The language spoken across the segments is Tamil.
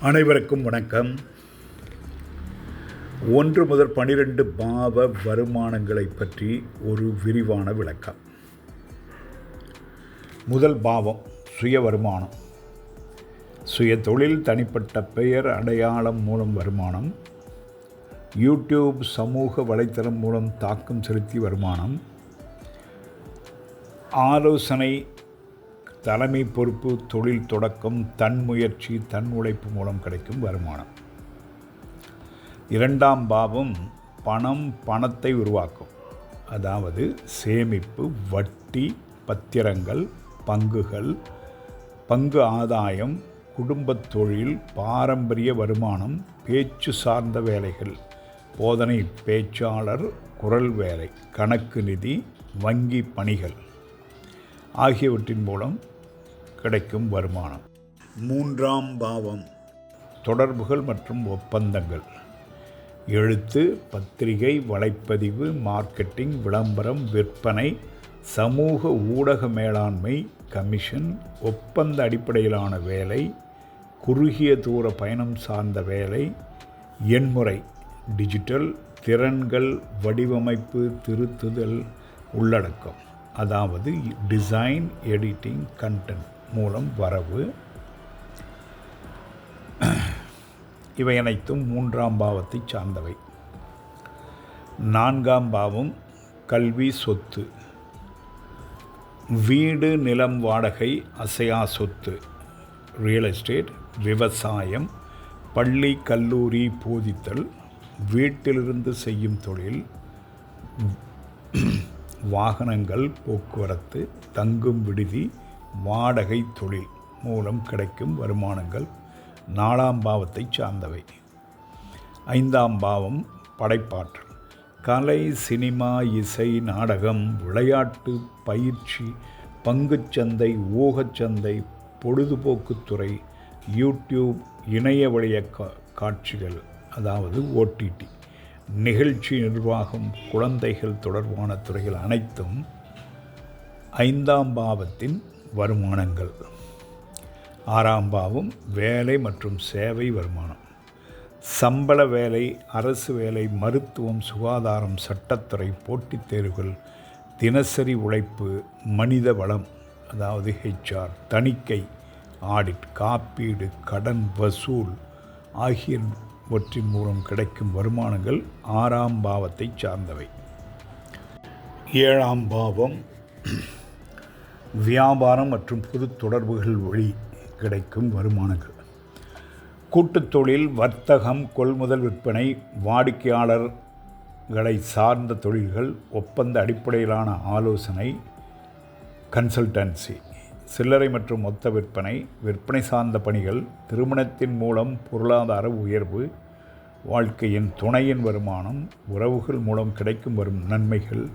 அனைவருக்கும் வணக்கம். ஒன்று முதல் பனிரெண்டு பாவ வருமானங்களை பற்றி ஒரு விரிவான விளக்கம். முதல் பாவம் சுய வருமானம். சுய தொழில் தனிப்பட்ட பெயர் அடையாளம் மூலம் வருமானம். யூடியூப் சமூக வலைத்தளம் மூலம் தாக்கம் செலுத்தி வருமானம். ஆலோசனை தலைமை பொறுப்பு தொழில் தொடக்கம் தன் முயற்சி தன் உழைப்பு மூலம் கிடைக்கும் வருமானம். இரண்டாம் பாவம் பணம் பணத்தை உருவாக்கும். அதாவது சேமிப்பு வட்டி பத்திரங்கள் பங்குகள் பங்கு ஆதாயம் குடும்பத் தொழில் பாரம்பரிய வருமானம் பேச்சு சார்ந்த வேலைகள் போதனை பேச்சாளர் குரல் வேலை கணக்கு நிதி வங்கி பணிகள். ஆகியவற்றின் மூலம் கிடைக்கும் வருமானம். மூன்றாம் பாவம். தொடர்புகள் மற்றும் ஒப்பந்தங்கள். எழுத்து பத்திரிகை வலைப்பதிவு மார்க்கெட்டிங் விளம்பரம் விற்பனை சமூக ஊடக மேலாண்மை கமிஷன் ஒப்பந்த அடிப்படையிலான வேலை குறுகிய தூர பயணம் சார்ந்த வேலை எண்முறை டிஜிட்டல் திறன்கள் வடிவமைப்பு திருத்துதல் உள்ளடக்கம். அதாவது டிசைன் எடிட்டிங் கண்டென்ட் மூலம் வரவு. இவை அனைத்தும் மூன்றாம் பாவத்தை சார்ந்தவை. நான்காம் பாவம் கல்வி சொத்து. வீடு நிலம் வாடகை அசையா சொத்து. ரியல் எஸ்டேட் விவசாயம் பள்ளி கல்லூரி போதித்தல் வீட்டிலிருந்து செய்யும் தொழில் வாகனங்கள் போக்குவரத்து தங்கும் விடுதி வாடகை தொழில் மூலம் கிடைக்கும் வருமானங்கள் நாலாம் பாவத்தை சார்ந்தவை. ஐந்தாம் பாவம் படைப்பாற்றல். கலை சினிமா இசை நாடகம் விளையாட்டு பயிற்சி பங்குச்சந்தை ஊகச்சந்தை பொழுதுபோக்குத்துறை யூடியூப் இணைய வழிய காட்சிகள் அதாவது ஓடிடி நிகழ்ச்சி நிர்வாகம் குழந்தைகள் தொடர்பான துறைகள் அனைத்தும் ஐந்தாம் பாவத்தின் வருமானங்கள். ஆறாம் பாவம் வேலை மற்றும் சேவை வருமானம். சம்பள வேலை அரசு வேலை மருத்துவம் சுகாதாரம் சட்டத்துறை போட்டித் தேர்வுகள் தினசரி உழைப்பு மனித வளம் அதாவது ஹெச்ஆர் தணிக்கை ஆடிட் காப்பீடு கடன் வசூல் ஆகிய இவற்றின் மூலம் கிடைக்கும் வருமானங்கள் ஆறாம் பாவத்தை சார்ந்தவை. ஏழாம் பாவம் வியாபாரம் மற்றும் பொது தொடர்புகள் வழி கிடைக்கும் வருமானங்கள். கூட்டுத் தொழில் வர்த்தகம் கொள்முதல் விற்பனை வாடிக்கையாளர்களை சார்ந்த தொழில்கள் ஒப்பந்த அடிப்படையிலான ஆலோசனை கன்சல்டன்சி. சில்லறை மற்றும் மொத்த விற்பனை விற்பனை சார்ந்த பணிகள் திருமணத்தின் மூலம் பொருளாதார உயர்வு வாழ்க்கையின் துணையின் வருமானம் உறவுகள் மூலம் கிடைக்கும் வரும் நன்மைகள்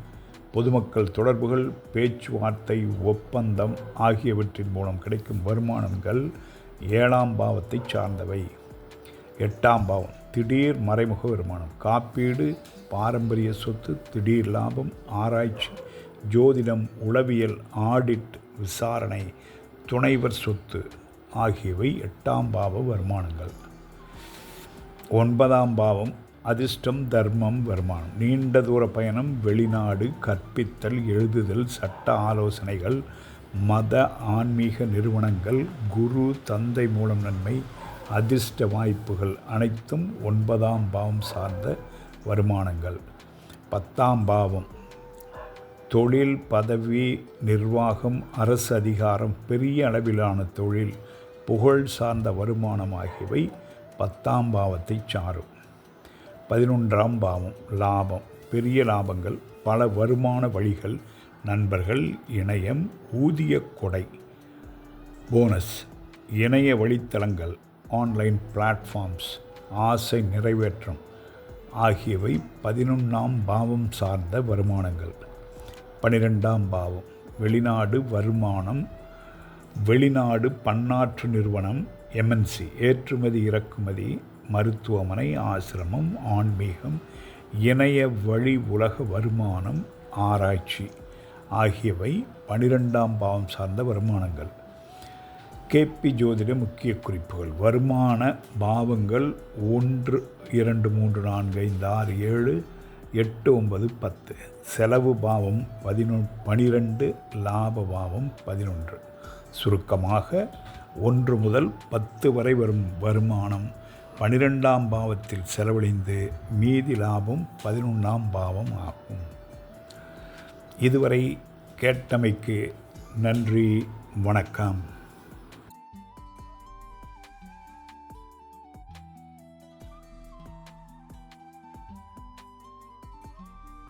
பொதுமக்கள் தொடர்புகள் பேச்சுவார்த்தை ஒப்பந்தம் ஆகியவற்றின் மூலம் கிடைக்கும் வருமானங்கள் ஏழாம் பாவத்தை சார்ந்தவை. எட்டாம் பாவம் திடீர் மறைமுக வருமானம் காப்பீடு பாரம்பரிய சொத்து திடீர் லாபம் ஆராய்ச்சி ஜோதிடம் உளவியல் ஆடிட் விசாரணை துணைவர் சொத்து ஆகியவை எட்டாம் பாவ வருமானங்கள். ஒன்பதாம் பாவம் அதிர்ஷ்டம் தர்மம் வருமானம். நீண்ட தூர பயணம் வெளிநாடு கற்பித்தல் எழுதுதல் சட்ட ஆலோசனைகள் மத ஆன்மீக நிறுவனங்கள் குரு தந்தை மூலம் நன்மை அதிர்ஷ்ட வாய்ப்புகள் அனைத்தும் ஒன்பதாம் பாவம் சார்ந்த வருமானங்கள். பத்தாம் பாவம் தொழில் பதவி நிர்வாகம் அரசு அதிகாரம் பெரிய அளவிலான தொழில் புகழ் சார்ந்த வருமானம் ஆகியவை பத்தாம் பாவத்தை சாரும். பதினொன்றாம் பாவம் லாபம். பெரிய லாபங்கள் பல வருமான வழிகள் நண்பர்கள் இணையம் ஊதிய கொடை போனஸ் இணைய வழித்தளங்கள் ஆன்லைன் பிளாட்ஃபார்ம்ஸ் ஆசை நிறைவேற்றம் ஆகியவை பதினொன்றாம் பாவம் சார்ந்த வருமானங்கள். பனிரெண்டாம் பாவம். வெளிநாடு வருமானம் வெளிநாடு பன்னாற்று நிறுவனம் எம்என்சி ஏற்றுமதி இறக்குமதி மருத்துவமனை ஆசிரமம் ஆன்மீகம் இணைய வழி உலக வருமானம் ஆராய்ச்சி ஆகியவை பனிரெண்டாம் பாவம் சார்ந்த வருமானங்கள். கேபி ஜோதிட முக்கிய குறிப்புகள். வருமான பாவங்கள் ஒன்று இரண்டு மூன்று நான்கு ஐந்து ஆறு ஏழு எட்டு ஒன்பது பத்து. செலவு பாவம் பதினொ பனிரெண்டு லாப பாவம் பதினொன்று. சுருக்கமாக ஒன்று முதல் பத்து வரை வரும் வருமானம் பனிரெண்டாம் பாவத்தில் செலவழிந்து மீதி லாபம் பதினொன்றாம் பாவம் ஆகும். இதுவரை கேட்டமைக்கு நன்றி வணக்கம்.